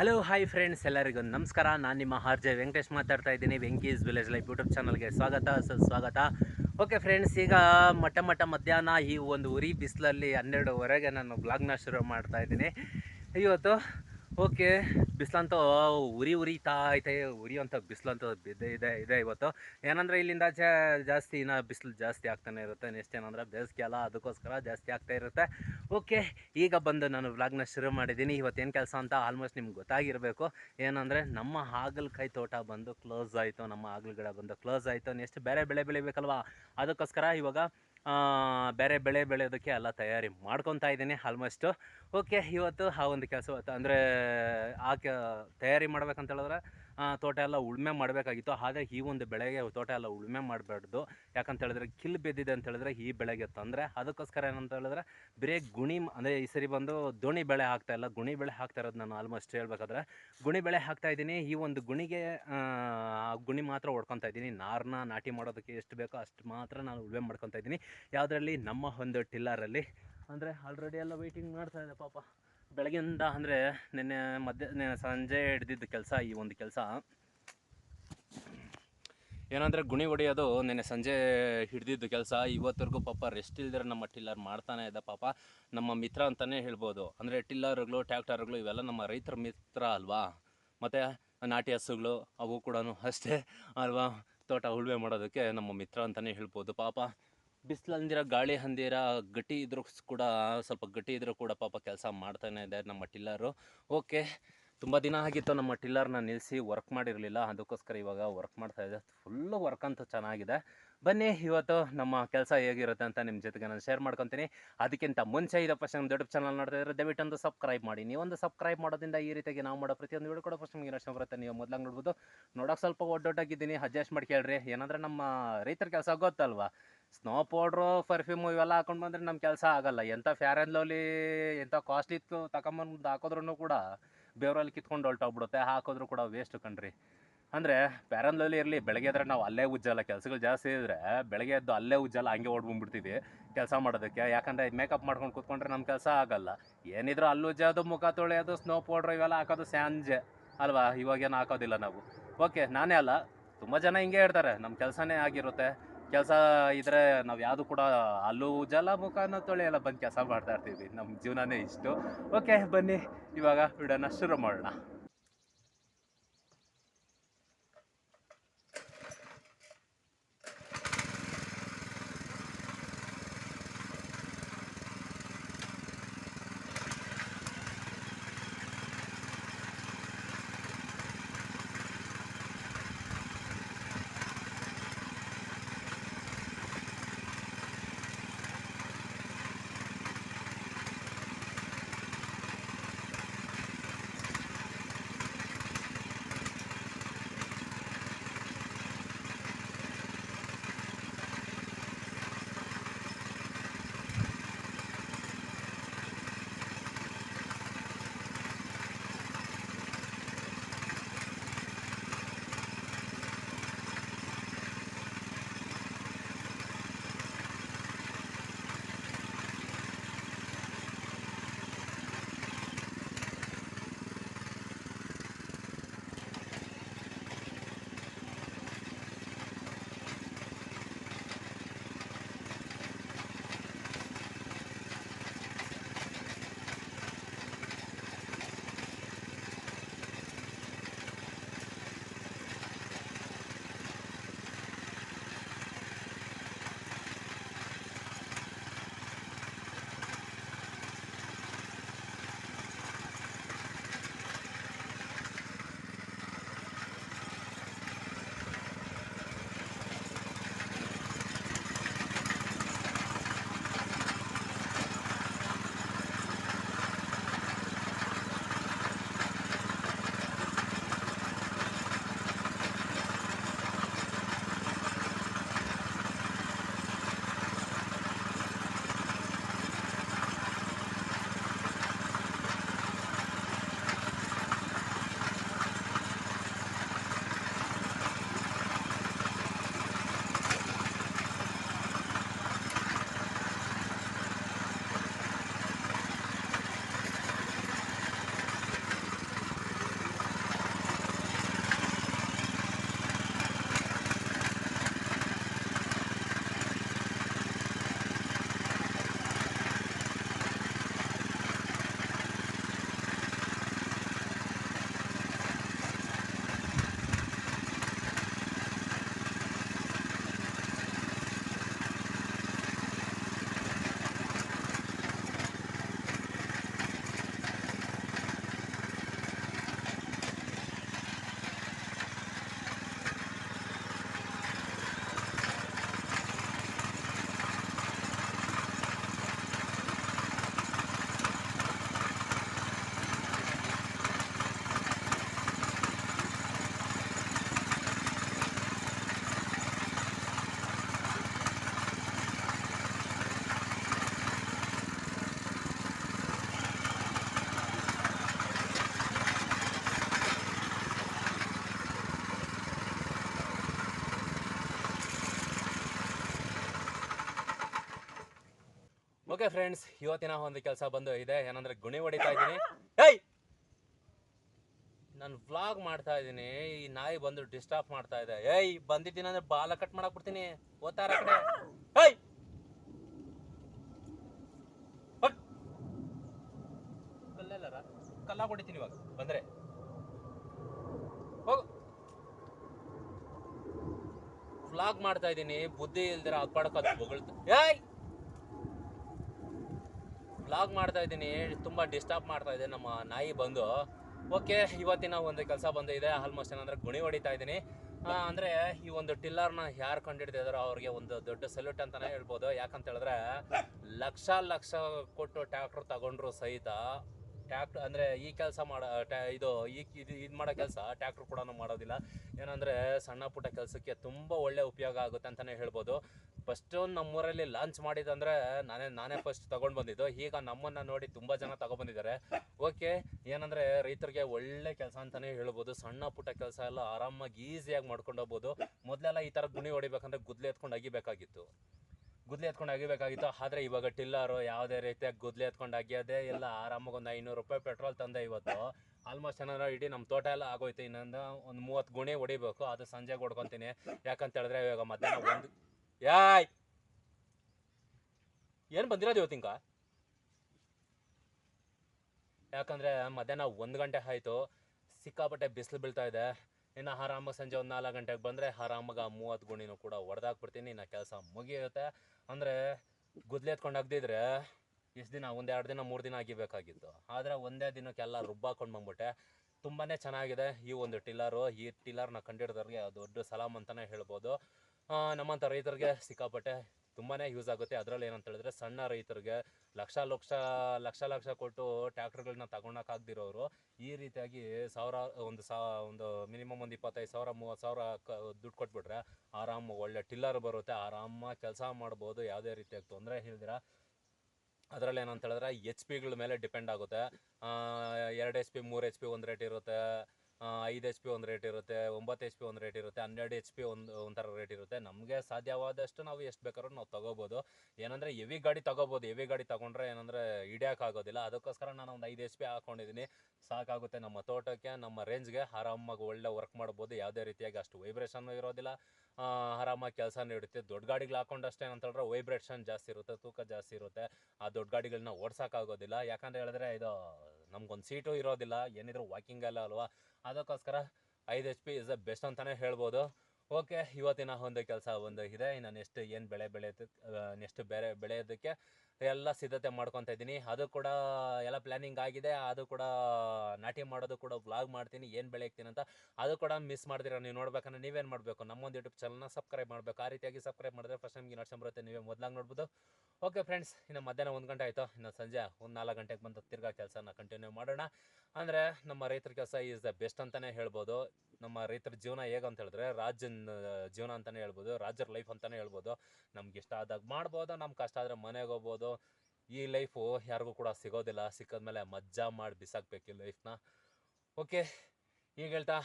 Hello hi friends ಎಲ್ಲರಿಗೂ ನಮಸ್ಕಾರ. ನಾನು ನಿಮ್ಮ ಆರ್ ಜೆ ವೆಂಕಟೇಶ್ ಮಾತಾಡ್ತಾ ಇದ್ದೀನಿ ವೆಂಕೀಸ್ ವಿಲೇಜ್ ಲೈಫ್ ಯೂಟ್ಯೂಬ್ ಚಾನಲ್ಗೆ ಸ್ವಾಗತ, ಸುಸ್ವಾಗತ. ಓಕೆ ಫ್ರೆಂಡ್ಸ್ ಈಗ ಮಟ್ಟ ಮಟ್ಟ ಮಧ್ಯಾಹ್ನ ಈ ಒಂದು ಉರಿ ಬಿಸಿಲಲ್ಲಿ ಹನ್ನೆರಡುವರೆಗೆ ನಾನು ಬ್ಲಾಗ್ನ ಶುರು ಮಾಡ್ತಾ ಇದ್ದೀನಿ. ಇವತ್ತು ಓಕೆ. ಬಿಸಿಲಂತೂ ಉರಿ ಉರಿತಾ ಐತೆ ಉರಿಯುವಂಥ ಬಿಸಿಲಂತೂ ಬಿದ್ದೆ ಇದೆ ಇದೆ ಇವತ್ತು. ಏನಂದರೆ ಇಲ್ಲಿಂದ ಜಾಸ್ತಿ ಇನ್ನು ಬಿಸಿಲು ಜಾಸ್ತಿ ಆಗ್ತಾನೆ ಇರುತ್ತೆ. ನೆಕ್ಸ್ಟ್ ಏನಂದರೆ ಬೇಸಿಗೆ ಅಲ್ಲ ಅದಕ್ಕೋಸ್ಕರ ಜಾಸ್ತಿ ಆಗ್ತಾ ಇರುತ್ತೆ. ಓಕೆ, ಈಗ ಬಂದು ನಾನು ವ್ಲಾಗ್ನ ಶುರು ಮಾಡಿದ್ದೀನಿ. ಇವತ್ತೇನು ಕೆಲಸ ಅಂತ ಆಲ್ಮೋಸ್ಟ್ ನಿಮ್ಗೆ ಗೊತ್ತಾಗಿರಬೇಕು. ಏನಂದರೆ ನಮ್ಮ ಹಾಗಲಕಾಯಿ ತೋಟ ಬಂದು ಕ್ಲೋಸ್ ಆಯಿತು, ನಮ್ಮ ಹಾಗಲ ಗಿಡ ಬಂದು ಕ್ಲೋಸ್ ಆಯಿತು. ನೆಕ್ಸ್ಟ್ ಬೇರೆ ಬೆಳೆ ಬೆಳಿಬೇಕಲ್ವಾ? ಅದಕ್ಕೋಸ್ಕರ ಇವಾಗ ಬೇರೆ ಬೆಳೆ ಬೆಳೆಯೋದಕ್ಕೆ ಎಲ್ಲ ತಯಾರಿ ಮಾಡ್ಕೊತಾ ಇದ್ದೀನಿ ಆಲ್ಮೋಸ್ಟು ಓಕೆ ಇವತ್ತು ಆ ಒಂದು ಕೆಲಸ, ಅಂದರೆ ಆ ಕ, ತಯಾರಿ ಮಾಡ್ಬೇಕಂತ ಹೇಳಿದ್ರೆ ತೋಟ ಎಲ್ಲ ಉಳುಮೆ ಮಾಡಬೇಕಾಗಿತ್ತು. ಆದರೆ ಈ ಒಂದು ಬೆಳೆಗೆ ತೋಟ ಎಲ್ಲ ಉಳುಮೆ ಮಾಡಬಾರ್ದು. ಯಾಕಂತ ಹೇಳಿದ್ರೆ ಕಿಲ್ ಬಿದ್ದಿದೆ ಅಂತ ಹೇಳಿದ್ರೆ ಈ ಬೆಳೆಗೆ ತೊಂದರೆ. ಅದಕ್ಕೋಸ್ಕರ ಏನಂತ ಹೇಳಿದ್ರೆ ಬರೀ ಗುಣಿ ಅಂದರೆ ಈ ಸರಿ ಬಂದು ದೋಣಿ ಬೆಳೆ ಹಾಕ್ತಾ ಇಲ್ಲ. ಗುಣಿ ಬೆಳೆ ಹಾಕ್ತಾ ಇರೋದು ನಾನು ಆಲ್ಮೋಸ್ಟ್ ಹೇಳ್ಬೇಕಾದ್ರೆ. ಗುಣಿ ಬೆಳೆ ಹಾಕ್ತಾ ಇದ್ದೀನಿ. ಈ ಒಂದು ಗುಣಿಗೆ ಗುಣಿ ಮಾತ್ರ ಹೊಡ್ಕೊತಾ ಇದ್ದೀನಿ. ನಾರನ್ನ ನಾಟಿ ಮಾಡೋದಕ್ಕೆ ಎಷ್ಟು ಬೇಕೋ ಅಷ್ಟು ಮಾತ್ರ ನಾನು ಉಳುಮೆ ಮಾಡ್ಕೊತಾ ಇದ್ದೀನಿ. ಯಾವುದರಲ್ಲಿ? ನಮ್ಮ ಒಂದು ಟಿಲ್ಲರಲ್ಲಿ. ಅಂದರೆ ಆಲ್ರೆಡಿ ಎಲ್ಲ ವೆಯ್ಟಿಂಗ್ ಮಾಡ್ತಾ ಇದೆ ಪಾಪ. ಬೆಳಗ್ಗೆಯಿಂದ ಅಂದರೆ ನಿನ್ನೆ ಮಧ್ಯ ಸಂಜೆ ಹಿಡ್ದಿದ್ದ ಕೆಲಸ, ಈ ಒಂದು ಕೆಲಸ. ಏನಂದರೆ ಗುಣಿ ಹೊಡೆಯೋದು ನಿನ್ನೆ ಸಂಜೆ ಹಿಡ್ದಿದ್ದು ಕೆಲಸ. ಇವತ್ತರೆಗೂ ಪಾಪ ರೆಸ್ಟ್ ಇಲ್ದಿರ ನಮ್ಮ ಟಿಲ್ಲರ್ ಮಾಡ್ತಾನೆ ಇದ್ದ ಪಾಪ. ನಮ್ಮ ಮಿತ್ರ ಅಂತಲೇ ಹೇಳ್ಬೋದು. ಅಂದರೆ ಟಿಲ್ಲರ್ಗಳು, ಟ್ಯಾಕ್ಟರ್ಗಳು ಇವೆಲ್ಲ ನಮ್ಮ ರೈತರ ಮಿತ್ರ ಅಲ್ವಾ? ಮತ್ತು ನಾಟಿ ಹಸುಗಳು ಅವು ಕೂಡ ಅಷ್ಟೇ ಅಲ್ವಾ? ತೋಟ ಉಳುಮೆ ಮಾಡೋದಕ್ಕೆ ನಮ್ಮ ಮಿತ್ರ ಅಂತಲೇ ಹೇಳ್ಬೋದು ಪಾಪ. ಬಿಸಿಲು ಅಂದಿರ ಗಾಳಿ ಹಂದಿರ ಗಟ್ಟಿ ಇದ್ರೂ ಕೂಡ ಸ್ವಲ್ಪ ಗಟ್ಟಿ ಇದ್ರೂ ಕೂಡ ಪಾಪ ಕೆಲಸ ಮಾಡ್ತಾನೆ ಇದೆ ನಮ್ಮ ಟಿಲ್ಲರು. ಓಕೆ, ತುಂಬ ದಿನ ಆಗಿತ್ತು ನಮ್ಮ ಟಿಲ್ಲರ್ನ ನಿಲ್ಲಿಸಿ ವರ್ಕ್ ಮಾಡಿರಲಿಲ್ಲ. ಅದಕ್ಕೋಸ್ಕರ ಇವಾಗ ವರ್ಕ್ ಮಾಡ್ತಾ ಇದೆ. ಫುಲ್ಲು ವರ್ಕ್ ಅಂತೂ ಚೆನ್ನಾಗಿದೆ. ಬನ್ನಿ, ಇವತ್ತು ನಮ್ಮ ಕೆಲಸ ಹೇಗಿರುತ್ತೆ ಅಂತ ನಿಮ್ಮ ಜೊತೆಗೆ ನಾನು ಶೇರ್ ಮಾಡ್ಕೊತೀನಿ. ಅದಕ್ಕಿಂತ ಮುಂಚೆ ಇದೆ ಫಸ್ಟ್ ನಮ್ಮ ದೊಡ್ಡ ಚಾನಲ್ ನೋಡ್ತಾ ಇದ್ರೆ ದಯವಿಟ್ಟು ಒಂದು ಸಬ್ಸ್ಕ್ರೈಬ್ ಮಾಡಿ. ನೀವೊಂದು ಸಬ್ಸ್ಕ್ರೈಬ್ ಮಾಡೋದ್ರಿಂದ ಈ ರೀತಿಯಾಗಿ ನಾವು ಮಾಡೋ ಪ್ರತಿಯೊಂದು ವಿಡಿಯೋ ಕೂಡ ಫಸ್ಟ್ ನಿಮಗೆ ಇಷ್ಟ ಬರುತ್ತೆ. ನೀವು ಮೊದಲಾಗಿ ನೋಡ್ಬೋದು. ನೋಡೋಕೆ ಸ್ವಲ್ಪ ಒಡ್ಡೊಡ್ಡಾಗಿದ್ದೀನಿ. ಅಡ್ಜಸ್ಟ್ ಮಾಡಿ ಕೇಳ್ರಿ. ಏನಂದ್ರೆ ನಮ್ಮ ರೈತರ ಕೆಲಸ ಗೊತ್ತಲ್ವಾ? ಸ್ನೋ ಪೌಡ್ರು ಪರ್ಫ್ಯೂಮು ಇವೆಲ್ಲ ಹಾಕೊಂಡು ಬಂದರೆ ನಮ್ಮ ಕೆಲಸ ಆಗಲ್ಲ. ಎಂಥ ಫ್ಯಾರ್ ಆ್ಯಂಡ್ ಲವ್ಲಿ ಎಂಥ ಕಾಸ್ಟ್ಲಿ ತಗೊಂಬಂದು ಹಾಕೋದ್ರೂ ಕೂಡ ಬೇವರಲ್ಲಿ ಕಿತ್ಕೊಂಡು ಹೊಲ್ಟೋಗ್ಬಿಡುತ್ತೆ. ಹಾಕೋದ್ರೂ ಕೂಡ ವೇಸ್ಟ್ ಕಣ್ರಿ. ಅಂದರೆ ಪ್ಯಾರನ್ಲಲ್ಲಿ ಇರಲಿ ಬೆಳಗ್ಗೆ ಆದರೆ ನಾವು ಅಲ್ಲೇ ಉಜ್ಜಲ್ಲ. ಕೆಲಸಗಳು ಜಾಸ್ತಿ ಇದ್ದರೆ ಬೆಳಗ್ಗೆ ಎದ್ದು ಅಲ್ಲೇ ಉಜ್ಜಲ್ಲ, ಹಂಗೆ ಓಡ್ಬಂದ್ಬಿಡ್ತೀವಿ ಕೆಲಸ ಮಾಡೋದಕ್ಕೆ. ಯಾಕಂದರೆ ಮೇಕಪ್ ಮಾಡ್ಕೊಂಡು ಕೂತ್ಕೊಂಡ್ರೆ ನಮ್ಮ ಕೆಲಸ ಆಗಲ್ಲ. ಏನಿದ್ರು ಅಲ್ಲಿ ಉಜ್ಜೋದು, ಮುಖ ತೊಳೆಯೋದು ಸ್ನೋ ಪೌಡ್ರ್ ಇವೆಲ್ಲ ಹಾಕೋದು ಸಂಜೆ ಅಲ್ವಾ? ಇವಾಗೇನು ಹಾಕೋದಿಲ್ಲ ನಾವು. ಓಕೆ ನಾನೇ ಅಲ್ಲ. ತುಂಬ ಜನ ಹಿಂಗೆ ಹೇಳ್ತಾರೆ ನಮ್ಮ ಕೆಲಸನೇ ಆಗಿರುತ್ತೆ. ಕೆಲಸ ಇದ್ರೆ ನಾವು ಯಾವುದು ಕೂಡ ಅಲ್ಲೂ ಉಜ್ಜಲ್ಲ ಮುಖನ ತೊಳೆಯಲ್ಲ ಬಂದು ಕೆಲಸ ಮಾಡ್ತಾ ಇರ್ತೀವಿ ನಮ್ಮ ಜೀವನನೇ ಇಷ್ಟು. ಓಕೆ ಬನ್ನಿ. ಇವಾಗ ವಿಡಿಯೋನ ಶುರು ಮಾಡೋಣ. ಓಕೆ ಫ್ರೆಂಡ್ಸ್ ಇವತ್ತಿನ ಒಂದು ಕೆಲಸ ಬಂದು ಇದೆ. ಏನಂದ್ರೆ ಗುಣಿ ಹೊಡಿತಾ ಇದ್ದೀನಿ. ಏಯ್! ನಾನು ವ್ಲಾಗ್ ಮಾಡ್ತಾ ಇದ್ದೀನಿ. ಈ ನಾಯಿ ಬಂದು ಡಿಸ್ಟರ್ಬ್ ಮಾಡ್ತಾ ಇದೆ. ಏಯ್, ಬಂದಿದ್ದೀನಿ ಅಂದ್ರೆ ಬಾಲ ಕಟ್ ಮಾಡಕ್ ಬಿಡ್ತೀನಿ. ಓದ್ತಾರ ಕಡೆ. ಏಯ್! ಕಲ್ಲಲ್ಲರ ಕಲ್ಲ ಹೊಡಿತೀನಿ ಇವಾಗ. ಬಂದ್ರೆ. ಹೋಗು. ವ್ಲಾಗ್ ಮಾಡ್ತಾ ಇದ್ದೀನಿ. ಬುದ್ಧಿ ಇಲ್ದಿರ ಅದು ಬೊಗಳ್ತ ಏಯ್! ವ್ಲಾಗ್ ಮಾಡ್ತಾ ಇದ್ದೀನಿ ತುಂಬ ಡಿಸ್ಟರ್ಬ್ ಮಾಡ್ತಾ ಇದೆ ನಮ್ಮ ನಾಯಿ ಬಂದು. ಓಕೆ ಇವತ್ತಿನ ಒಂದು ಕೆಲಸ ಬಂದಿದೆ ಆಲ್ಮೋಸ್ಟ್ ಏನಂದ್ರೆ ಗುಣಿ ಹೊಡಿತಾ ಇದ್ದೀನಿ. ಅಂದ್ರೆ ಈ ಒಂದು ಟಿಲ್ಲರ್ನ ಯಾರು ಕಂಡಿಡ್ದಿದಾರೋ ಅವ್ರಿಗೆ ಒಂದು ದೊಡ್ಡ ಸಲ್ಯೂಟ್ ಅಂತಾನೆ ಹೇಳ್ಬೋದು. ಯಾಕಂತ ಹೇಳಿದ್ರೆ ಲಕ್ಷ ಲಕ್ಷ ಕೊಟ್ಟು ಟ್ಯಾಕ್ಟರ್ ತಗೊಂಡ್ರು ಸಹಿತ ಟ್ಯಾಕ್ಟರ್ ಅಂದ್ರೆ ಈ ಕೆಲಸ ಮಾಡೋ ಇದು ಈ ಇದು ಇದು ಮಾಡೋ ಕೆಲಸ ಟ್ಯಾಕ್ಟರ್ ಕೂಡ ಮಾಡೋದಿಲ್ಲ. ಏನಂದ್ರೆ ಸಣ್ಣ ಪುಟ್ಟ ಕೆಲಸಕ್ಕೆ ತುಂಬ ಒಳ್ಳೆ ಉಪಯೋಗ ಆಗುತ್ತೆ ಅಂತಾನೆ ಹೇಳ್ಬೋದು. ಫಸ್ಟ್ ನಮ್ಮೂರಲ್ಲಿ ಲಾಂಚ್ ಮಾಡಿದಂದ್ರೆ ನಾನೇ ನಾನೇ ಫಸ್ಟ್ ತಗೊಂಡು ಬಂದಿದ್ದು. ಈಗ ನಮ್ಮನ್ನ ನೋಡಿ ತುಂಬಾ ಜನ ತಗೊಬಂದಿದ್ದಾರೆ. ಓಕೆ ಏನಂದ್ರೆ ರೈತರಿಗೆ ಒಳ್ಳೆ ಕೆಲಸ ಅಂತಾನೆ ಹೇಳ್ಬೋದು. ಸಣ್ಣ ಪುಟ್ಟ ಕೆಲಸ ಎಲ್ಲ ಆರಾಮಾಗಿ ಈಸಿಯಾಗಿ ಮಾಡ್ಕೊಂಡು ಹೋಗ್ಬೋದು. ಮೊದಲೆಲ್ಲ ಈ ತರ ಗುಣಿ ಹೊಡಿಬೇಕಂದ್ರೆ ಗುದ್ಲೆ ಎತ್ಕೊಂಡು ಅಗಿಬೇಕಾಗಿತ್ತು. ಗುದ್ಲೆ ಎತ್ಕೊಂಡು ಅಗಿಬೇಕಾಗಿತ್ತು. ಆದರೆ ಇವಾಗ ಟಿಲ್ಲರು ಯಾವುದೇ ರೀತಿಯಾಗಿ ಗುದ್ಲೆ ಎತ್ಕೊಂಡು ಅಗಿಯೋದೇ ಎಲ್ಲ ಆರಾಮಾಗಿ ಒಂದು ಐನೂರು ರೂಪಾಯಿ ಪೆಟ್ರೋಲ್ ತಂದೆ ಇವತ್ತು. ಆಲ್ಮೋಸ್ಟ್ ಏನಾದ್ರು ಇಡೀ ನಮ್ಮ ತೋಟ ಎಲ್ಲ ಆಗೋಯ್ತು. ಇನ್ನೊಂದು ಒಂದು ಮೂವತ್ತು ಗುಣಿ ಹೊಡಿಬೇಕು. ಅದು ಸಂಜೆಗೆ ಹೊಡ್ಕೊತೀನಿ. ಯಾಕಂತ ಹೇಳಿದ್ರೆ ಇವಾಗ ಮಧ್ಯಾಹ್ನ ಒಂದು ಯಾಯ್. ಏನು ಬಂದಿರೋದು ಇವತ್ತಿಂಕ ಯಾಕಂದ್ರೆ ಮಧ್ಯಾಹ್ನ ಒಂದು ಗಂಟೆ ಆಯಿತು, ಸಿಕ್ಕಾಪಟ್ಟೆ ಬಿಸಿಲು ಬೀಳ್ತಾ ಇದೆ. ಇನ್ನು ಆರಾಮಾಗಿ ಸಂಜೆ ಒಂದು ನಾಲ್ಕು ಗಂಟೆಗೆ ಬಂದರೆ ಆರಾಮಾಗಿ ಆ ಮೂವತ್ತು ಗುಣಿನೂ ಕೂಡ ಹೊಡೆದಾಕ್ಬಿಡ್ತೀನಿ ಇನ್ನು ಕೆಲಸ ಮುಗಿಯುತ್ತೆ. ಅಂದರೆ ಗುದ್ಲೆ ಎತ್ಕೊಂಡು ಅಗ್ದಿದ್ರೆ ಇಷ್ಟು ದಿನ, ಒಂದು ಎರಡು ದಿನ, ಮೂರು ದಿನ ಆಗಿಬೇಕಾಗಿತ್ತು. ಆದರೆ ಒಂದೇ ದಿನಕ್ಕೆಲ್ಲ ರುಬ್ಬಾಕೊಂಡು ಬಂದ್ಬಿಟ್ಟೆ. ತುಂಬಾ ಚೆನ್ನಾಗಿದೆ ಈ ಒಂದು ಟಿಲ್ಲರು. ಈ ಟಿಲ್ಲರ್ನ ಕಂಡಿಡ್ದವ್ರಿಗೆ ದೊಡ್ಡ ಸಲಾಮ್ ಅಂತಲೇ ಹೇಳ್ಬೋದು. ನಮ್ಮಂಥ ರೈತರಿಗೆ ಸಿಕ್ಕಾಪಟ್ಟೆ ತುಂಬಾ ಯೂಸ್ ಆಗುತ್ತೆ. ಅದರಲ್ಲಿ ಏನಂತ ಹೇಳಿದ್ರೆ ಸಣ್ಣ ರೈತರಿಗೆ ಲಕ್ಷ ಲಕ್ಷ ಲಕ್ಷ ಲಕ್ಷ ಕೊಟ್ಟು ಟ್ಯಾಕ್ಟರ್ಗಳನ್ನ ತಗೊಳಕ್ಕಾಗ್ದಿರೋರು ಈ ರೀತಿಯಾಗಿ ಸಾವಿರ, ಒಂದು ಸಾ, ಒಂದು ಮಿನಿಮಮ್ ಒಂದು ಇಪ್ಪತ್ತೈದು ಸಾವಿರ, ಮೂವತ್ತು ಸಾವಿರ ಕ, ದುಡ್ಡು ಕೊಟ್ಬಿಟ್ರೆ ಆರಾಮ ಒಳ್ಳೆ ಟಿಲ್ಲರ್ ಬರುತ್ತೆ. ಆರಾಮ ಕೆಲಸ ಮಾಡ್ಬೋದು. ಯಾವುದೇ ರೀತಿಯಾಗಿ ತೊಂದರೆ ಹೇಳಿದ್ರೆ ಅದರಲ್ಲಿ ಏನಂತ ಹೇಳಿದ್ರೆ ಎಚ್ ಪಿಗಳ ಮೇಲೆ ಡಿಪೆಂಡ್ ಆಗುತ್ತೆ. ಎರಡು ಎಚ್ ಪಿ ಮೂರು ಎಚ್ ಪಿ ಒಂದು ರೇಟ್ ಇರುತ್ತೆ. ಐದು ಎಚ್ ಪಿ ಒಂದು ರೇಟ್ ಇರುತ್ತೆ, ಒಂಬತ್ತು ಎಚ್ ಪಿ ಒಂದು ರೇಟ್ ಇರುತ್ತೆ, ಹನ್ನೆರಡು ಎಚ್ ಪಿ ಒಂದು, ಒಂಥರ ರೇಟ್ ಇರುತ್ತೆ. ನಮಗೆ ಸಾಧ್ಯವಾದಷ್ಟು ನಾವು ಎಷ್ಟು ಬೇಕಾದ್ರೂ ನಾವು ತೊಗೋಬೋದು. ಏನಂದರೆ ಹೆವಿ ಗಾಡಿ ತೊಗೋಬೋದು. ಹೆವಿ ಗಾಡಿ ತೊಗೊಂಡ್ರೆ ಏನಂದರೆ ಹಿಡಿಯೋಕ್ಕಾಗೋದಿಲ್ಲ ಅದಕ್ಕೋಸ್ಕರ ನಾನು ಒಂದು ಐದು ಎಚ್ ಪಿ ಹಾಕ್ಕೊಂಡಿದ್ದೀನಿ ಸಾಕಾಗುತ್ತೆ ನಮ್ಮ ತೋಟಕ್ಕೆ, ನಮ್ಮ ರೇಂಜ್ಗೆ ಆರಾಮಾಗಿ ಒಳ್ಳೆ ವರ್ಕ್ ಮಾಡ್ಬೋದು. ಯಾವುದೇ ರೀತಿಯಾಗಿ ಅಷ್ಟು ವೈಬ್ರೇಷನ್ ಇರೋದಿಲ್ಲ. ಆರಾಮಾಗಿ ಕೆಲಸ ನೀಡುತ್ತೆ ದೊಡ್ಡ ಗಾಡಿಗಳು ಹಾಕೊಂಡಷ್ಟೇ ಹೇಳಿದ್ರೆ ವೈಬ್ರೇಷನ್ ಜಾಸ್ತಿ ಇರುತ್ತೆ, ತೂಕ ಜಾಸ್ತಿ ಇರುತ್ತೆ. ಆ ದೊಡ್ಡ ಗಾಡಿಗಳನ್ನ ಓಡ್ಸೋಕ್ಕಾಗೋದಿಲ್ಲ ಯಾಕಂದರೆ ಹೇಳಿದ್ರೆ ಇದು ನಮ್ಗೊಂದು ಸೀಟು ಇರೋದಿಲ್ಲ, ಏನಿದ್ರು ವಾಕಿಂಗ್ ಅಲ್ಲ ಅಲ್ವಾ? ಅದಕ್ಕೋಸ್ಕರ ಐದು H P is the best ಅಂತಲೇ ಹೇಳ್ಬೋದು. ಓಕೆ, ಇವತ್ತಿನ ಒಂದು ಕೆಲಸ ಒಂದು ಇದೆ. ಇನ್ನು ನೆಕ್ಸ್ಟ್ ಏನು ಬೆಳೆ ಬೆಳೆಯೋದಕ್ಕೆ ನೆಕ್ಸ್ಟ್ ಬೇರೆ ಬೆಳೆಯೋದಕ್ಕೆ ಎಲ್ಲ ಸಿದ್ಧತೆ ಮಾಡ್ಕೊತಾ ಇದ್ದೀನಿ. ಅದು ಕೂಡ ಎಲ್ಲ ಪ್ಲ್ಯಾನಿಂಗ್ ಆಗಿದೆ. ಅದು ಕೂಡ ನಾಟಿ ಮಾಡೋದು ಕೂಡ ವ್ಲಾಗ್ ಮಾಡ್ತೀನಿ. ಏನು ಬೆಳೆಯಕ್ತೀನಿ ಅಂತ ಅದು ಕೂಡ ಮಿಸ್ ಮಾಡ್ದಿರ ನೀವು ನೋಡ್ಬೇಕಂದ್ರೆ ನೀವೇನು ಮಾಡಬೇಕು? ನಮ್ಮೊಂದು ಯೂಟ್ಯೂಬ್ ಚಾನಲ್ನ ಸಬ್ಸ್ಕ್ರೈಬ್ ಮಾಡಬೇಕು. ಆ ರೀತಿಯಾಗಿ ಸಬ್ಸ್ಕ್ರೈಬ್ ಮಾಡಿದ್ರೆ ಫಸ್ಟ್ ನಿಮಗೆ ನೋಡ್ಸ್ಕೊಂಡ್ ಬರುತ್ತೆ. ನೀವೇ ಮೊದಲಾಗಿ ನೋಡ್ಬೋದು. ಓಕೆ ಫ್ರೆಂಡ್ಸ್ ಇನ್ನು ಮಧ್ಯಾಹ್ನ ಒಂದು ಗಂಟೆ ಆಯಿತು. ಇನ್ನು ಸಂಜೆ ಒಂದು ನಾಲ್ಕು ಗಂಟೆಗೆ ಬಂದು ತಿರ್ಗಾ ಕೆಲಸನ ಕಂಟಿನ್ಯೂ ಮಾಡೋಣ. ಅಂದರೆ ನಮ್ಮ ರೈತರ ಕೆಲಸ ಈಸ್ ದ ಬೆಸ್ಟ್ ಅಂತಲೇ ಹೇಳ್ಬೋದು. ನಮ್ಮ ರೈತರ ಜೀವನ ಹೇಗಂತ ಹೇಳಿದ್ರೆ ರಾಜನ್ ಜೀವನ ಅಂತಲೇ ಹೇಳ್ಬೋದು ರಾಜರ ಲೈಫ್ ಅಂತಲೇ ಹೇಳ್ಬೋದು. ನಮ್ಗೆ ಇಷ್ಟ ಆದಾಗ ಮಾಡ್ಬೋದು ನಮ್ಮ ಕಷ್ಟ ಆದರೆ ಮನೆಗೆ ಹೋಗ್ಬೋದು. ಈ ಲೈಫು ಯಾರಿಗೂ ಕೂಡ ಸಿಗೋದಿಲ್ಲ. ಸಿಕ್ಕಿದ್ಮೇಲೆ ಮಜ್ಜಾ ಮಾಡಿ ಬಿಸಾಕ್ಬೇಕು ಈ ಲೈಫ್ನ ಓಕೆ ಈಗ ಹೇಳ್ತಾ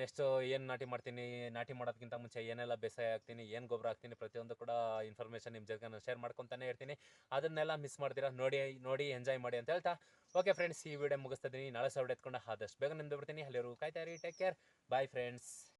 ನೆಕ್ಸ್ಟು ಏನು ನಾಟಿ ಮಾಡ್ತೀನಿ, ನಾಟಿ ಮಾಡೋದಕ್ಕಿಂತ ಮುಂಚೆ ಏನೆಲ್ಲ ಬೇಸಾಯ ಹಾಕ್ತೀನಿ, ಏನು ಗೊಬ್ಬರ ಹಾಕ್ತೀನಿ, ಪ್ರತಿಯೊಂದು ಕೂಡ ಇನ್ಫಾರ್ಮೇಷನ್ ನಿಮ್ಮ ಜೊತೆ ನಾನು ಶೇರ್ ಮಾಡ್ಕೊತಾನೆ ಇರ್ತೀನಿ. ಅದನ್ನೆಲ್ಲ ಮಿಸ್ ಮಾಡ್ತೀರಾ? ನೋಡಿ ನೋಡಿ ಎಂಜಾಯ್ ಮಾಡಿ ಅಂತ ಹೇಳ್ತಾ. ಓಕೆ ಫ್ರೆಂಡ್ಸ್ ಈ ವಿಡಿಯೋ ಮುಗಿಸ್ತಾ ಇದ್ದೀನಿ. ನಾಳೆ ಸಾವಿರ ಎತ್ಕೊಂಡು ಆದಷ್ಟು ಬೇಗ ನಿಮ್ದು ಬಿಡ್ತೀನಿ. ಅಲ್ಲಿರು ಕಾಯ್ತಾ ಇರಿ. Take care bye friends